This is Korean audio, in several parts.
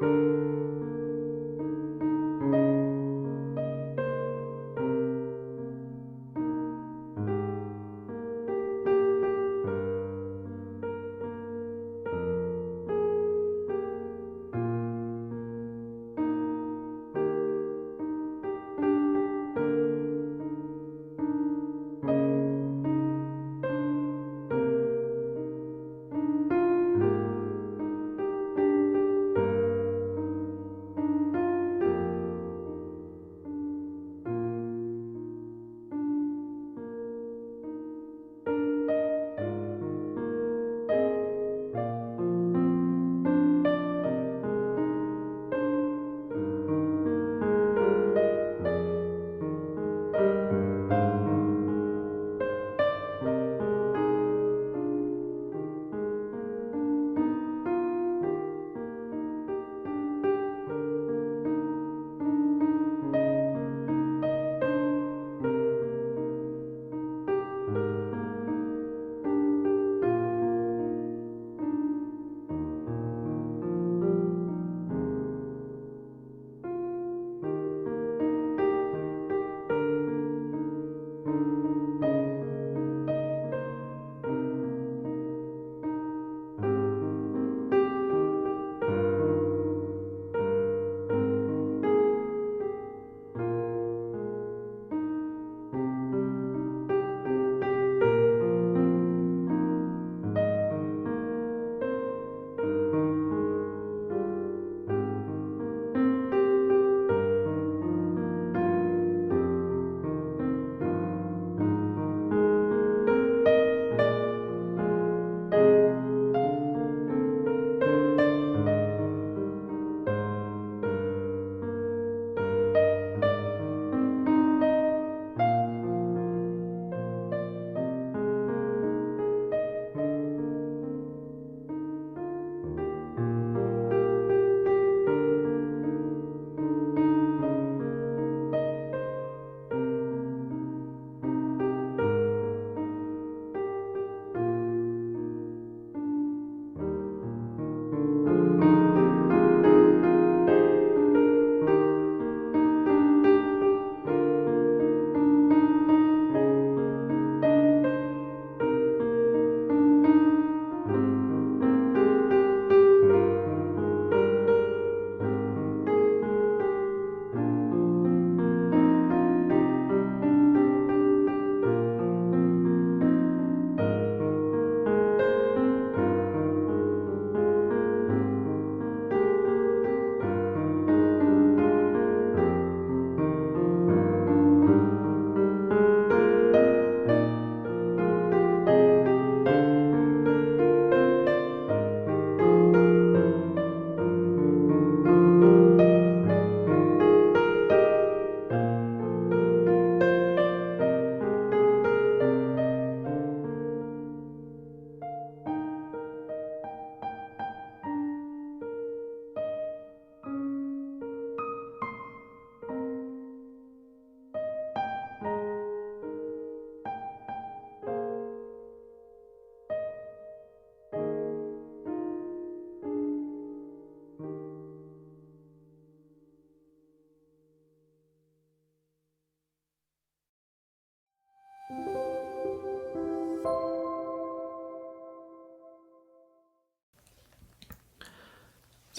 Música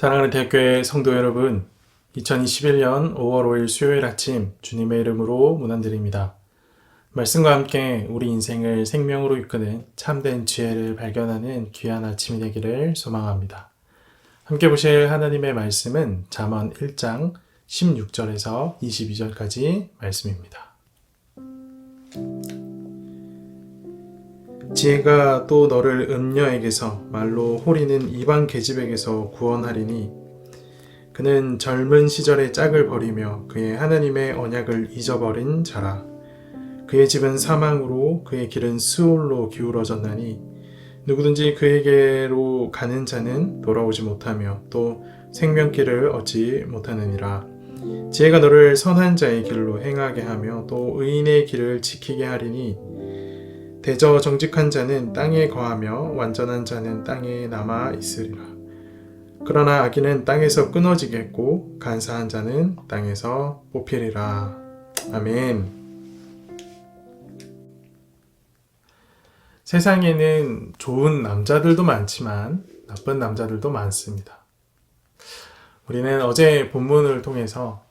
사랑하는 대학교의 성도 여러분, 2021년 5월 5일 수요일 아침 주님의 이름으로 문안드립니다. 말씀과 함께 우리 인생을 생명으로 이끄는 참된 지혜를 발견하는 귀한 아침이 되기를 소망합니다. 함께 보실 하나님의 말씀은 잠언 1장 16절에서 22절까지 말씀입니다. 지혜가 또 너를 음녀에게서 말로 호리는 이방 계집에게서 구원하리니 그는 젊은 시절의 짝을 버리며 그의 하나님의 언약을 잊어버린 자라. 그의 집은 사망으로 그의 길은 수올로 기울어졌나니 누구든지 그에게로 가는 자는 돌아오지 못하며 또 생명길을 얻지 못하느니라. 지혜가 너를 선한 자의 길로 행하게 하며 또 의인의 길을 지키게 하리니 대저 정직한 자는 땅에 거하며 완전한 자는 땅에 남아 있으리라. 그러나 악인은 땅에서 끊어지겠고 간사한 자는 땅에서 뽑히리라. 아멘. 세상에는 좋은 남자들도 많지만 나쁜 남자들도 많습니다. 우리는 어제 본문을 통해서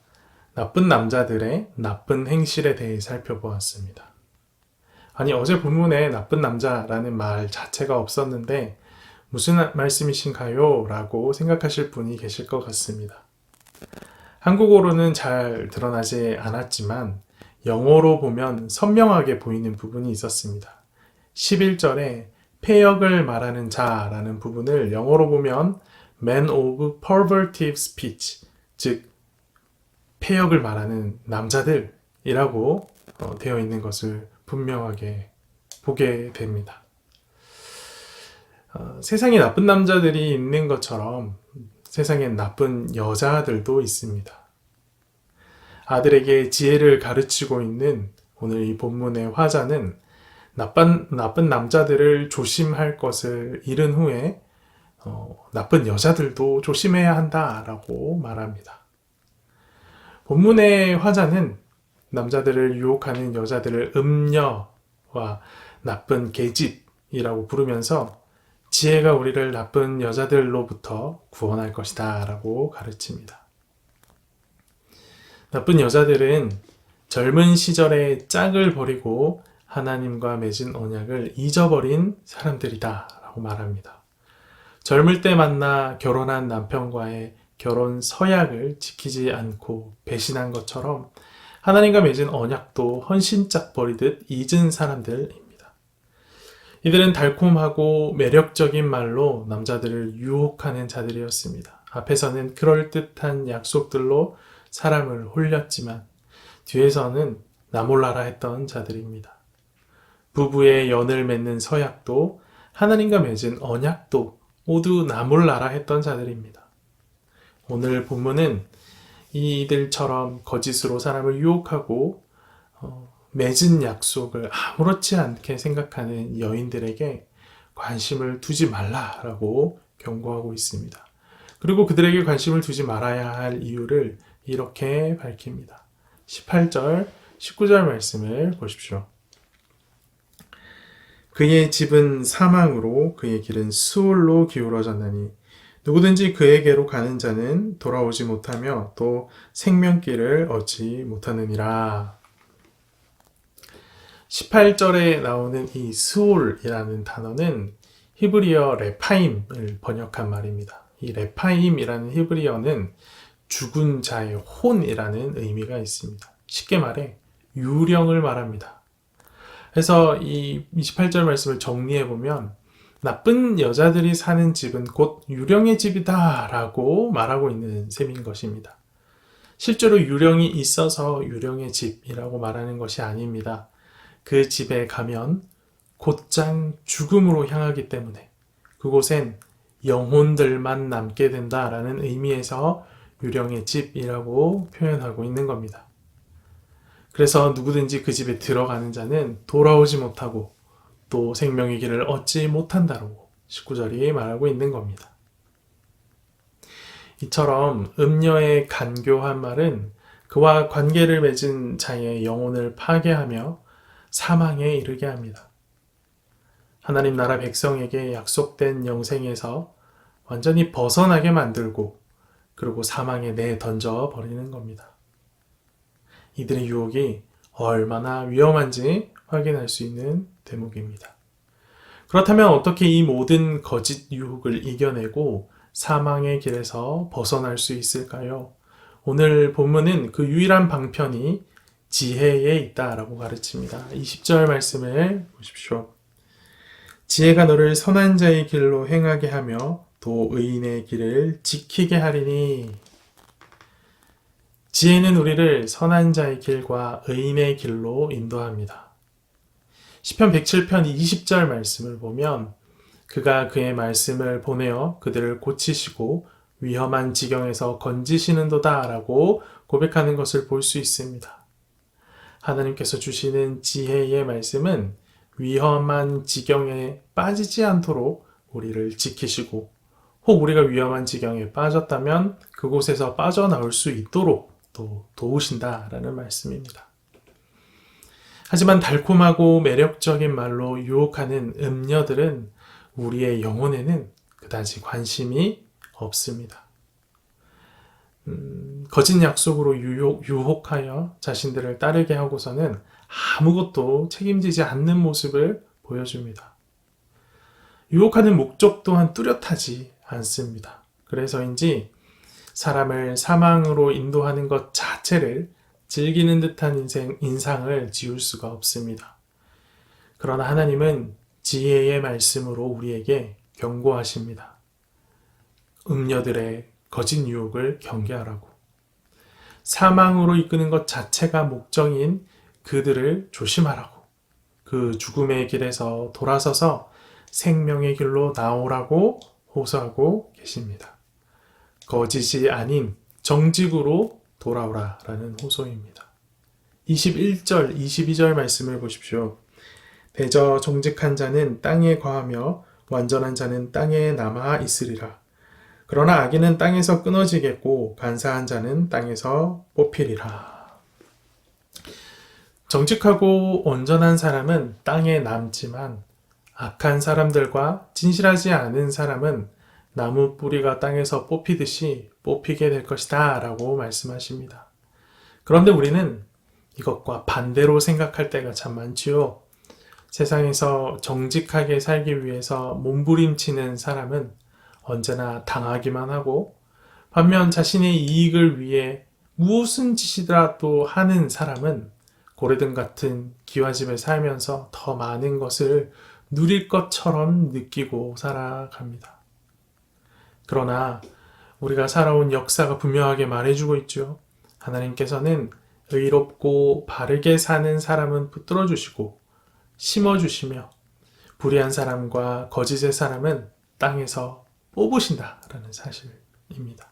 나쁜 남자들의 나쁜 행실에 대해 살펴보았습니다. 아니, 어제 본문에 나쁜 남자라는 말 자체가 없었는데 무슨 말씀이신가요? 라고 생각하실 분이 계실 것 같습니다. 한국어로는 잘 드러나지 않았지만 영어로 보면 선명하게 보이는 부분이 있었습니다. 11절에 폐역을 말하는 자라는 부분을 영어로 보면 man of pervertive speech, 즉 폐역을 말하는 남자들이라고 어, 되어 있는 것을 분명하게 보게 됩니다. 어, 세상에 나쁜 남자들이 있는 것처럼 세상엔 나쁜 여자들도 있습니다. 아들에게 지혜를 가르치고 있는 오늘 이 본문의 화자는 나쁜, 나쁜 남자들을 조심할 것을 잃은 후에 어, 나쁜 여자들도 조심해야 한다라고 말합니다. 본문의 화자는 남자들을 유혹하는 여자들을 음녀와 나쁜 계집이라고 부르면서 지혜가 우리를 나쁜 여자들로부터 구원할 것이다 라고 가르칩니다. 나쁜 여자들은 젊은 시절에 짝을 버리고 하나님과 맺은 언약을 잊어버린 사람들이다 라고 말합니다. 젊을 때 만나 결혼한 남편과의 결혼 서약을 지키지 않고 배신한 것처럼 하나님과 맺은 언약도 헌신짝 버리듯 잊은 사람들입니다. 이들은 달콤하고 매력적인 말로 남자들을 유혹하는 자들이었습니다. 앞에서는 그럴듯한 약속들로 사람을 홀렸지만 뒤에서는 나몰라라 했던 자들입니다. 부부의 연을 맺는 서약도 하나님과 맺은 언약도 모두 나몰라라 했던 자들입니다. 오늘 본문은 이들처럼 거짓으로 사람을 유혹하고 어, 맺은 약속을 아무렇지 않게 생각하는 여인들에게 관심을 두지 말라라고 경고하고 있습니다. 그리고 그들에게 관심을 두지 말아야 할 이유를 이렇게 밝힙니다. 18절, 19절 말씀을 보십시오. 그의 집은 사망으로 그의 길은 수월로 기울어졌나니 누구든지 그에게로 가는 자는 돌아오지 못하며 또 생명길을 얻지 못하느니라. 18절에 나오는 이 스올이라는 단어는 히브리어 레파임을 번역한 말입니다. 이 레파임이라는 히브리어는 죽은 자의 혼이라는 의미가 있습니다. 쉽게 말해 유령을 말합니다. 그래서 이 28절 말씀을 정리해 보면 나쁜 여자들이 사는 집은 곧 유령의 집이다 라고 말하고 있는 셈인 것입니다. 실제로 유령이 있어서 유령의 집이라고 말하는 것이 아닙니다. 그 집에 가면 곧장 죽음으로 향하기 때문에 그곳엔 영혼들만 남게 된다라는 의미에서 유령의 집이라고 표현하고 있는 겁니다. 그래서 누구든지 그 집에 들어가는 자는 돌아오지 못하고 또 생명의 길을 얻지 못한다고 19절이 말하고 있는 겁니다. 이처럼 음녀의 간교한 말은 그와 관계를 맺은 자의 영혼을 파괴하며 사망에 이르게 합니다. 하나님 나라 백성에게 약속된 영생에서 완전히 벗어나게 만들고 그리고 사망에 내 던져 버리는 겁니다. 이들의 유혹이 얼마나 위험한지 확인할 수 있는 대목입니다. 그렇다면 어떻게 이 모든 거짓 유혹을 이겨내고 사망의 길에서 벗어날 수 있을까요? 오늘 본문은 그 유일한 방편이 지혜에 있다라고 가르칩니다. 20절 말씀을 보십시오. 지혜가 너를 선한 자의 길로 행하게 하며 또 의인의 길을 지키게 하리니 지혜는 우리를 선한 자의 길과 의인의 길로 인도합니다. 시편 107편 20절 말씀을 보면 그가 그의 말씀을 보내어 그들을 고치시고 위험한 지경에서 건지시는도다라고 고백하는 것을 볼 수 있습니다. 하나님께서 주시는 지혜의 말씀은 위험한 지경에 빠지지 않도록 우리를 지키시고 혹 우리가 위험한 지경에 빠졌다면 그곳에서 빠져나올 수 있도록 또 도우신다라는 말씀입니다. 하지만 달콤하고 매력적인 말로 유혹하는 음녀들은 우리의 영혼에는 그다지 관심이 없습니다. 음, 거짓 약속으로 유혹, 유혹하여 자신들을 따르게 하고서는 아무것도 책임지지 않는 모습을 보여줍니다. 유혹하는 목적 또한 뚜렷하지 않습니다. 그래서인지 사람을 사망으로 인도하는 것 자체를 즐기는 듯한 인생, 인상을 지울 수가 없습니다. 그러나 하나님은 지혜의 말씀으로 우리에게 경고하십니다. 음녀들의 거짓 유혹을 경계하라고. 사망으로 이끄는 것 자체가 목적인 그들을 조심하라고. 그 죽음의 길에서 돌아서서 생명의 길로 나오라고 호소하고 계십니다. 거짓이 아닌 정직으로 돌아오라 라는 호소입니다. 21절, 22절 말씀을 보십시오. 대저 정직한 자는 땅에 거하며 완전한 자는 땅에 남아 있으리라. 그러나 악인은 땅에서 끊어지겠고 간사한 자는 땅에서 뽑히리라. 정직하고 온전한 사람은 땅에 남지만 악한 사람들과 진실하지 않은 사람은 나무 뿌리가 땅에서 뽑히듯이 뽑히게 될 것이다 라고 말씀하십니다. 그런데 우리는 이것과 반대로 생각할 때가 참 많지요. 세상에서 정직하게 살기 위해서 몸부림치는 사람은 언제나 당하기만 하고 반면 자신의 이익을 위해 무엇은 짓이라도 하는 사람은 고래등 같은 기와집에 살면서 더 많은 것을 누릴 것처럼 느끼고 살아갑니다. 그러나 우리가 살아온 역사가 분명하게 말해주고 있죠. 하나님께서는 의롭고 바르게 사는 사람은 붙들어 주시고 심어 주시며 불의한 사람과 거짓의 사람은 땅에서 뽑으신다라는 사실입니다.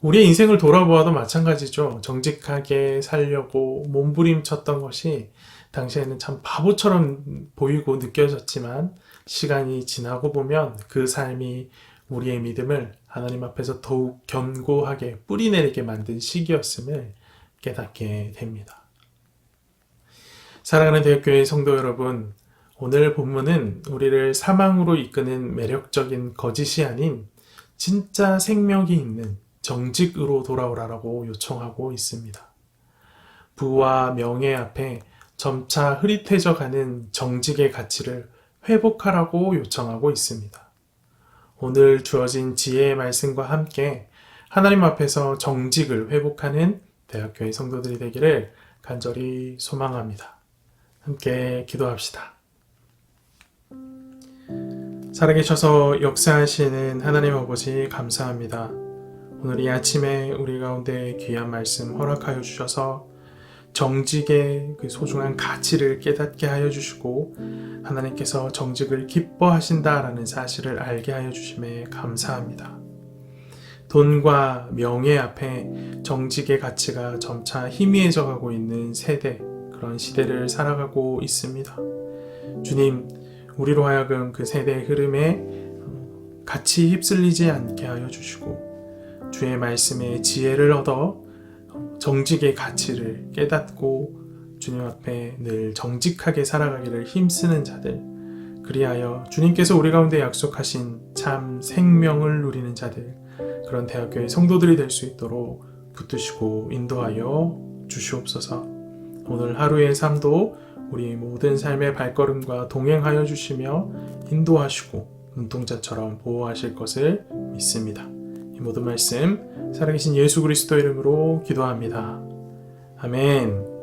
우리의 인생을 돌아보아도 마찬가지죠. 정직하게 살려고 몸부림쳤던 것이 당시에는 참 바보처럼 보이고 느껴졌지만 시간이 지나고 보면 그 삶이 우리의 믿음을 하나님 앞에서 더욱 견고하게 뿌리내리게 만든 시기였음을 깨닫게 됩니다. 사랑하는 대학교의 성도 여러분, 오늘 본문은 우리를 사망으로 이끄는 매력적인 거짓이 아닌 진짜 생명이 있는 정직으로 돌아오라라고 요청하고 있습니다. 부와 명예 앞에 점차 흐릿해져 가는 정직의 가치를 회복하라고 요청하고 있습니다. 오늘 주어진 지혜의 말씀과 함께 하나님 앞에서 정직을 회복하는 대학교의 성도들이 되기를 간절히 소망합니다. 함께 기도합시다. 살아계셔서 역사하시는 하나님 아버지 감사합니다. 오늘 이 아침에 우리 가운데 귀한 말씀 허락하여 주셔서 정직의 그 소중한 가치를 깨닫게 하여 주시고 하나님께서 정직을 기뻐하신다라는 사실을 알게 하여 주심에 감사합니다. 돈과 명예 앞에 정직의 가치가 점차 희미해져 가고 있는 세대, 그런 시대를 살아가고 있습니다. 주님, 우리로 하여금 그 세대의 흐름에 같이 휩쓸리지 않게 하여 주시고, 주의 말씀에 지혜를 얻어 정직의 가치를 깨닫고 주님 앞에 늘 정직하게 살아가기를 힘쓰는 자들, 그리하여 주님께서 우리 가운데 약속하신 참 생명을 누리는 자들, 그런 대학교의 성도들이 될 수 있도록 붙드시고 인도하여 주시옵소서. 오늘 하루의 삶도 우리 모든 삶의 발걸음과 동행하여 주시며 인도하시고 눈동자처럼 보호하실 것을 믿습니다. 이 모든 말씀 살아계신 예수 그리스도 이름으로 기도합니다. 아멘.